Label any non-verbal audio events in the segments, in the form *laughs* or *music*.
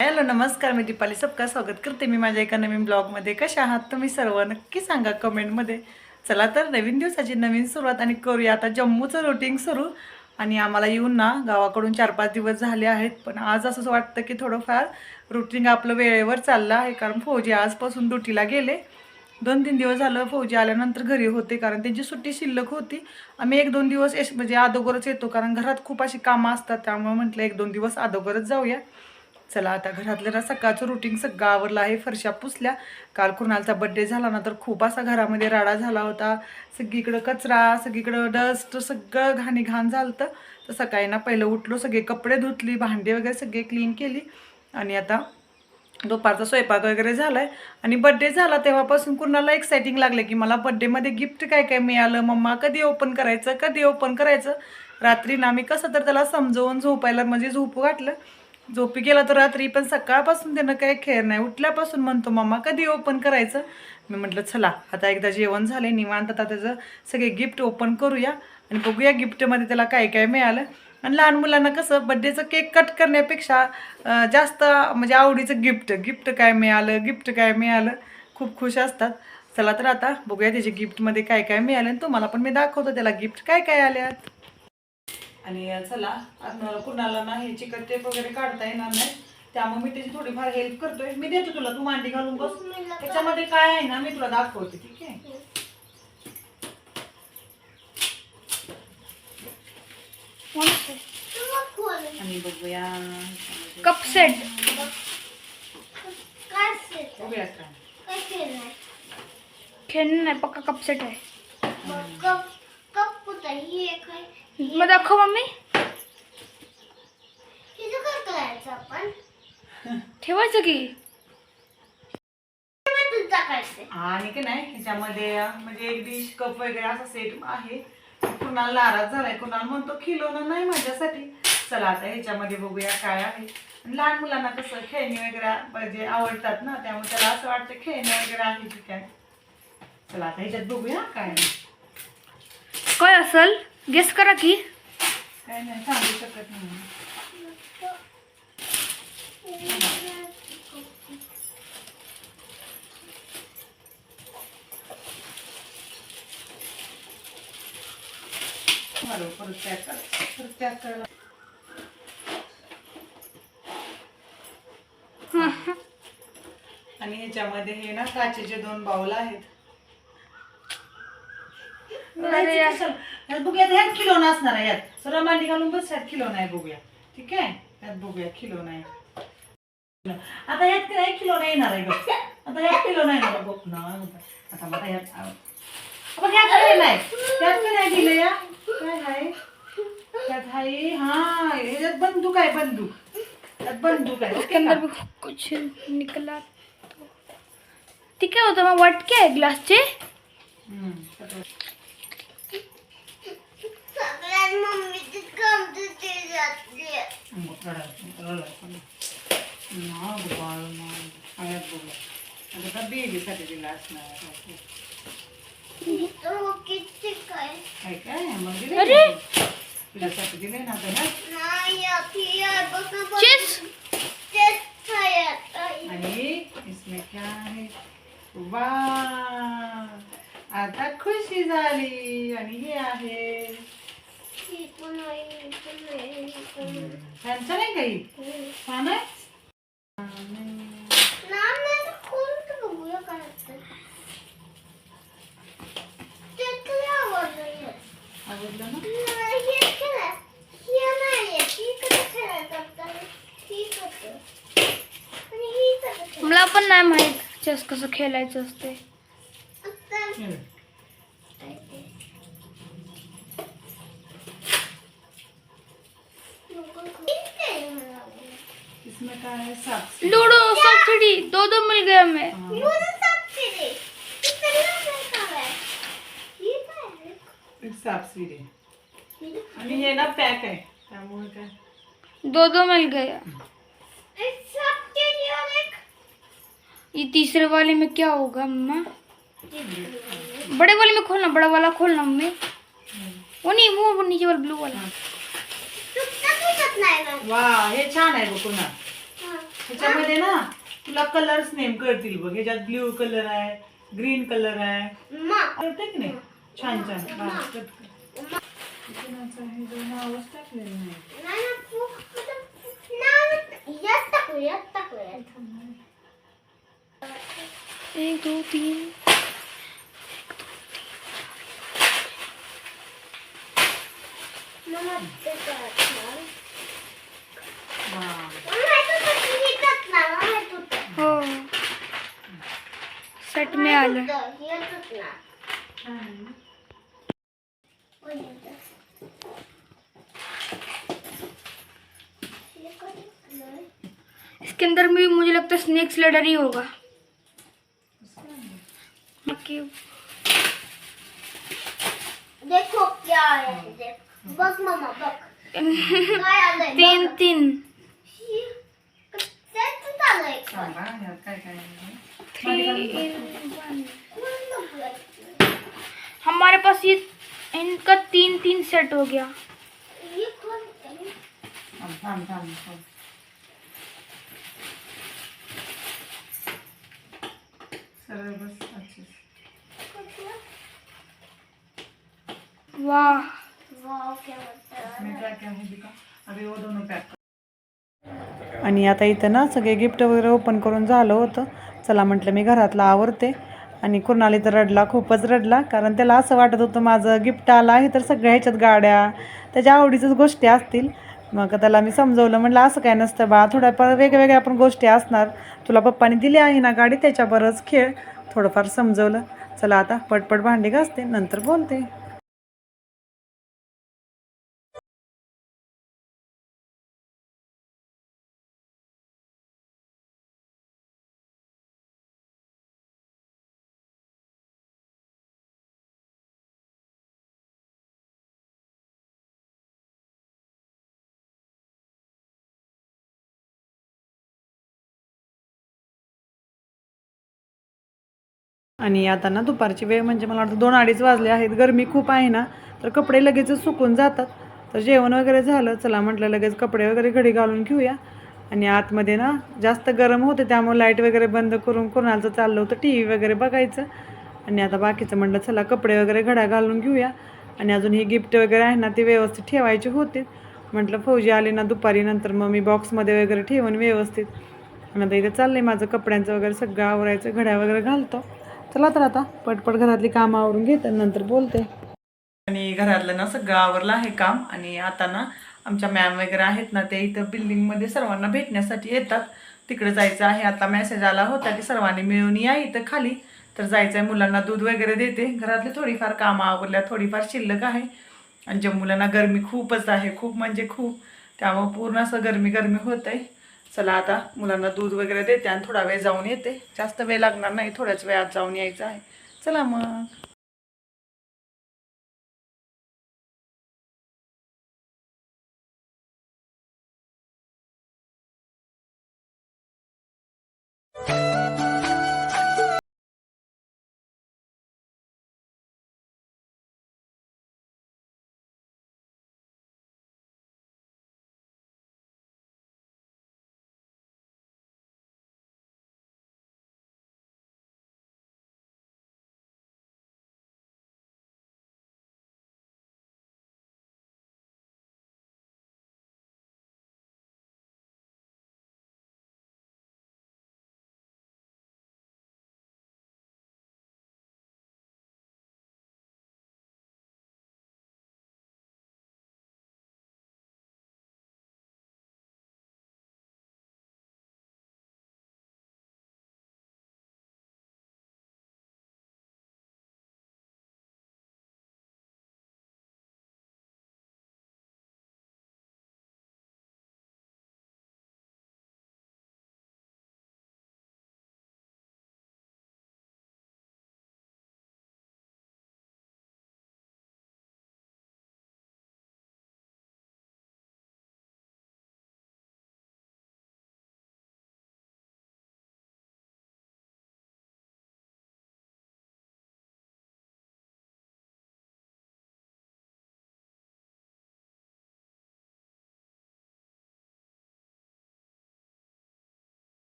Hello नमस्कार मी दीपाली सबका स्वागत करते मी माझ्या एका नवीन ब्लॉगमध्ये. कशा आहात तुम्ही सर्व? नक्की सांगा कमेंटमध्ये. चला तर नवीन दिवसाची नवीन सुरुवात आणि करूया आता. जम्मूचं रुटीन सुरू. आणि आम्हाला येऊन ना गावाकडून चार पाच दिवस झाले आहेत. पण आज असं वाटतं की थोडंफार रुटीन आपलं वेळेवर चाललं आहे. कारण फौजी आजपासून ड्युटीला गेले. दोन तीन दिवस झालं फौजी आल्यानंतर घरी होते. कारण त्यांची सुट्टी शिल्लक होती. आम्ही एक दोन दिवस म्हणजे अगोदरच येतो. कारण घरात खूप अशी कामं असतात. त्यामुळे म्हटलं एक दोन दिवस अदोगरच जाऊया. चला आता घरातलं ना सकाळचं रुटीन सगळं आवरलं आहे. फरशा पुसल्या. काल कुणालचा बड्डे झाला ना तर खूप असा घरामध्ये राडा झाला होता. सगळीकडं कचरा सगळीकडं डस्ट सगळं घाणी घाण झालं तर सकाळी ना पहिलं उठलो सगळे कपडे धुतली भांडे वगैरे सगळे क्लीन केली. आणि आता दुपारचा स्वयंपाक वगैरे झाला आहे आणि बड्डे झाला तेव्हापासून कुणाला एक्सायटिंग लागलं की मला बड्डेमध्ये गिफ्ट काय काय मिळालं? मम्मा कधी ओपन करायचं? कधी ओपन करायचं? रात्री ना मी कसं तर त्याला समजवून झोपायला म्हणजे झोपू घातलं. झोपी गेला तर रात्री पण सकाळपासून त्यानं काही खेळ नाही. उठल्यापासून म्हणतो मम्मा कधी ओपन करायचं? मी म्हटलं चला आता एकदा जेवण झाले निवांत. आता त्याचं सगळे गिफ्ट ओपन करूया आणि बघूया गिफ्टमध्ये त्याला काय काय मिळालं. आणि लहान मुलांना कसं बड्डेचं केक कट करण्यापेक्षा जास्त म्हणजे आवडीचं गिफ्ट गिफ्ट काय मिळालं गिफ्ट काय मिळालं खूप खुश असतात. चला तर आता बघूया त्याच्या गिफ्टमध्ये काय काय मिळालं. आणि तुम्हाला पण मी दाखवतो त्याला गिफ्ट काय काय आल्यात? आणि चला आता कुणाला ना हे चिकट टेप वगैरे काढता येणार नाही. त्यामुळे मी त्याची थोडीफार हेल्प करतोय. मी देतो तुला तू मांडी घालून बस. त्याच्यामध्ये काय आहे ना मी तुला दाखवते ठीक आहे? आणि बघूया. कप सेट खेळणं नाही पक्का कप सेट आहे. मग दाखव मम्मी. ठेवायचं की? आणि की नाही ह्याच्यामध्ये म्हणजे एक डिश कप वगैरे असा सेट आहे. कुणाला नाराज झालाय. कुणाला म्हणतो किलोनं नाही माझ्यासाठी. चला आता ह्याच्यामध्ये बघूया काय आहे. लहान मुलांना कसं खेळणी वगैरे म्हणजे आवडतात ना त्यामुळे त्याला असं वाटतं खेळणी वगैरे आहे की काय चला आता ह्याच्यात बघूया काय आहे. काय असल? गेस करा की. काय नाही सांगू शकत नाही आणि ह्याच्यामध्ये हे ना काचेचे दोन बाउल आहेत. अरे यार. यात बघूया ह्यात किलो असणार आहे यात सरळ मांडी घालून बस ह्यात किलो नाही बघूया. ठीक आहे? यात बघूया किलो नाही. आता ह्यात काय किलो येणार आहे बघ. आता ह्यात किलो येणार बघ. ना आता मला ह्यात आपण ह्यात काय नाही त्यात काय नाही दिलं या? काय आहे? त्यात आहे हा ह्याच्यात बंदूक आहे बंदूक. त्यात बंदूक आहे उसके अंदर भी कुछ निकला तो. ते काय होतं मग वाटके आहे ग्लासचे? हम्म. मग रडा- रडा. ना गोपाळ, ना. आयात बघूया. आता त्या बेबीसाठी दिला असणार आहे. काय काय मग दिले अरे! का? तुझ्यासाठी दिले ना आता ना चेस आणि इसमें क्या है वा आता खुशी झाली आणि हे आहे काही? छान आहे? आवडलं ना? मला पण नाही माहीत चेस कसं खेळायचं असते. इसमें क्या है साप लूडो सब्सिडी दो दो मिल गए हमें। हाँ, सीडी आणि हे। ना पॅक त्यामुळे दो दो मिल गए। ये तीसरे वाले में क्या होगा मम्मा? बड़े वाले में खोलना बड़ा वाला खोलना मम्मी। वो नहीं वो वो नीचे वाला ब्लू वाला। वा हे छान आहे बघ पुन्हा. ह्याच्यामध्ये ना तुला कलर्स नेम कळतील बघ. ह्याच्यात ब्ल्यू कलर आहे ग्रीन कलर आहे. कळतंय की नाही? छान छान. एक दो तीन. हा. सेट में इसके अंदर भी मुझे लगता है स्नेक स्लेडर ही होगा। पूर्ण black. *laughs* हमारे पास ये इनका तीन तीन सेट हो गया. वाह। आणि आता इथं ना सगळे गिफ्ट वगैरे ओपन करून झालं होतं. चला म्हटलं मी घरातला आवरते. आणि कुणाली तर रडला खूपच रडला. कारण त्याला असं वाटत होतं माझं गिफ्ट आलं आहे तर सगळ्या ह्याच्यात गाड्या त्याच्या आवडीच्याच गोष्टी असतील. मग त्याला मी समजवलं म्हटलं असं काय नसतं बा थोड्याफार वेगवेगळ्या पण गोष्टी असणार. तुला पप्पाने दिली आहे ना गाडी त्याच्यावरच खेळ. थोडंफार समजवलं. चला आता पटपट भांडी घासते नंतर बोलते. आणि आता ना दुपारची वेळ म्हणजे मला वाटतं दोन अडीच वाजले आहेत. गरमी खूप आहे ना तर कपडे लगेच सुकून जातात. तर जेवण वगैरे झालं चला म्हटलं लगेच कपडे वगैरे घडी घालून घेऊया. आणि आतमध्ये ना जास्त गरम होते त्यामुळे लाइट वगैरे बंद करून कोणाचं चाललं होतं टी व्ही वगैरे बघायचं. आणि आता बाकीचं म्हटलं चला कपडे वगैरे घड्या घालून घेऊया. आणि अजून ही गिफ्ट वगैरे आहे ना ती व्यवस्थित ठेवायची होते. म्हटलं फौजी आली ना दुपारी नंतर मग मी बॉक्समध्ये वगैरे ठेवून व्यवस्थित. आणि आता इथे चाललं आहे माझं कपड्यांचं वगैरे सगळं आवरायचं घड्या वगैरे घालतो. चला तर आता पटपट घरातली कामं आवरून घेते नंतर बोलते. आणि घरातलं ना सगळं आवरलं आहे काम आणि आता ना आमच्या मॅम वगैरे आहेत ना ते इथं बिल्डिंगमध्ये सर्वांना भेटण्यासाठी येतात. तिकडे जायचं आहे. आता मेसेज आला होता की सर्वांनी मिळून या इथं खाली. तर जायचं आहे मुलांना दूध वगैरे देते. घरातली थोडीफार कामं आवरल्या थोडीफार शिल्लक आहे. आणि ज्या मुलांना गरमी खूपच आहे खूप म्हणजे खूप. त्यामुळं पूर्ण असं गरमी गरमी होत आहे चला आता मुलांना दूध वगैरे देते आणि थोडा वेळ जाऊन येते. जास्त वेळ लागणार नाही थोड्याच वेळात जाऊन यायचं आहे. चला मग.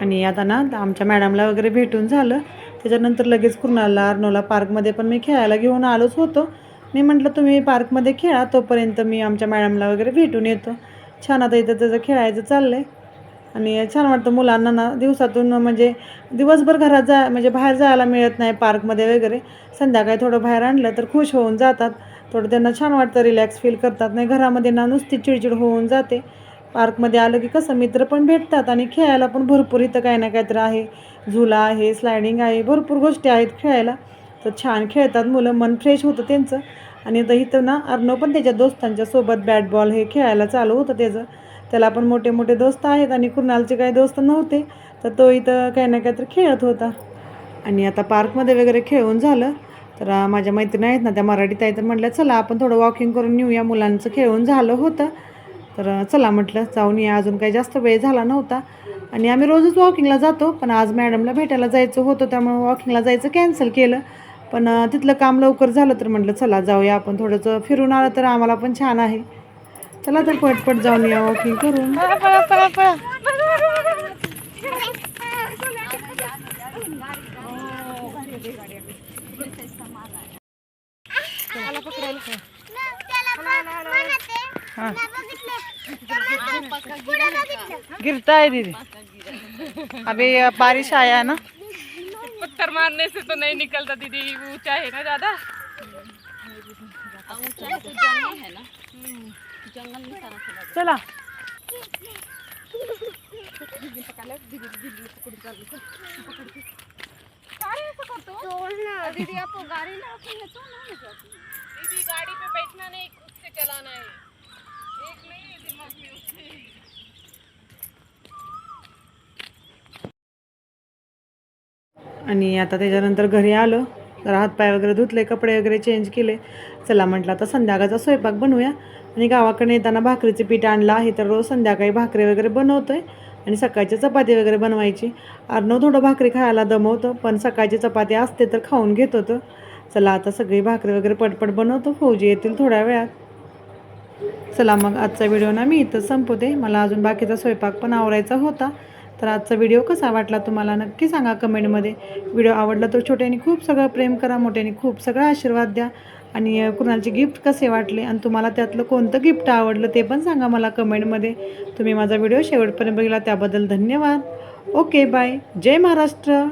आणि आता ना आमच्या मॅडमला वगैरे भेटून झालं. त्याच्यानंतर लगेच कुणाला अर्नोला पार्कमध्ये पण मी खेळायला घेऊन आलोच होतो. मी म्हटलं तुम्ही पार्कमध्ये खेळा तोपर्यंत मी आमच्या मॅडमला वगैरे भेटून येतो. छान आता इथं त्याचं खेळायचं चाललं आहे आणि छान वाटतं मुलांना ना दिवसातून म्हणजे दिवसभर घरात जा म्हणजे बाहेर जायला मिळत नाही पार्कमध्ये वगैरे. संध्याकाळी थोडं बाहेर आणलं तर खुश होऊन जातात. थोडं त्यांना छान वाटतं रिलॅक्स फील करतात. नाही घरामध्ये ना नुसती चिडचिड होऊन जाते. पार्कमध्ये आलं की कसं मित्र पण भेटतात आणि खेळायला पण भरपूर इथं काही ना काहीतरी आहे. झुला आहे स्लायडिंग आहे भरपूर गोष्टी आहेत खेळायला. तर छान खेळतात मुलं मन फ्रेश होतं त्यांचं. आणि आता इथं ना अर्णव पण त्याच्या दोस्तांच्या सोबत बॅट बॉल हे खेळायला चालू होतं त्याचं. त्याला पण मोठे मोठे दोस्त आहेत आणि कुणालचे काही दोस्त नव्हते. तर तो इथं काही ना काहीतरी खेळत होता. आणि आता पार्कमध्ये वगैरे खेळून झालं. तर माझ्या मैत्रिणी आहेत ना त्या मराठीत आहेत तर म्हटलं चला आपण थोडं वॉकिंग करून येऊया. मुलांचं खेळून झालं होतं. तर चला म्हटलं जाऊन या. अजून काही जास्त वेळ झाला नव्हता. आणि आम्ही रोजच वॉकिंगला जातो पण आज मॅडमला भेटायला जायचं होतं त्यामुळे वॉकिंगला जायचं कॅन्सल केलं. पण तिथलं काम लवकर झालं तर म्हटलं चला जाऊया आपण. थोडंसं फिरून आलं तर आम्हाला पण छान आहे. चला तर पटपट जाऊन या वॉकिंग करून. पळा पळा पळा गिरता है दीदी। अभी बारिश आया है ना? पत्थर मारने से तो नहीं निकलता दीदी ऊँचा है ना ज़्यादा? चला। दीदी आपको गाड़ी ना? दीदी गाड़ी पे बैठना नहीं खुद से चलाना है। आणि आता त्याच्यानंतर घरी आलो. तर हातपाय वगैरे धुतले कपडे वगैरे चेंज केले. चला म्हटलं आता संध्याकाळचा स्वयंपाक बनवूया. आणि गावाकडे येताना भाकरीचे पीठ आणलं आहे तर रोज संध्याकाळी भाकरी वगैरे बनवतोय. आणि सकाळची चपाती वगैरे बनवायची. अर्नव थोडं भाकरी खायला दमवतं पण सकाळची चपाती असते तर खाऊन घेत होतं. चला आता सगळी भाकरी वगैरे पटपट बनवतो. फौजी येतील थोड्या वेळात. चला मग आजचा व्हिडिओ ना मी इथं संपवते. मला अजून बाकीचा स्वयंपाक पण आवरायचा होता. तर आजचा व्हिडिओ कसा वाटला तुम्हाला नक्की सांगा कमेंटमध्ये व्हिडिओ आवडला तर छोट्याने खूप सगळं प्रेम करा मोठ्याने खूप सगळं आशीर्वाद द्या. आणि कुणाचे गिफ्ट कसे वाटले आणि तुम्हाला त्यातलं कोणतं गिफ्ट आवडलं ते पण सांगा मला कमेंटमध्ये तुम्ही माझा व्हिडिओ शेवटपर्यंत बघितला त्याबद्दल धन्यवाद. ओके बाय जय महाराष्ट्र.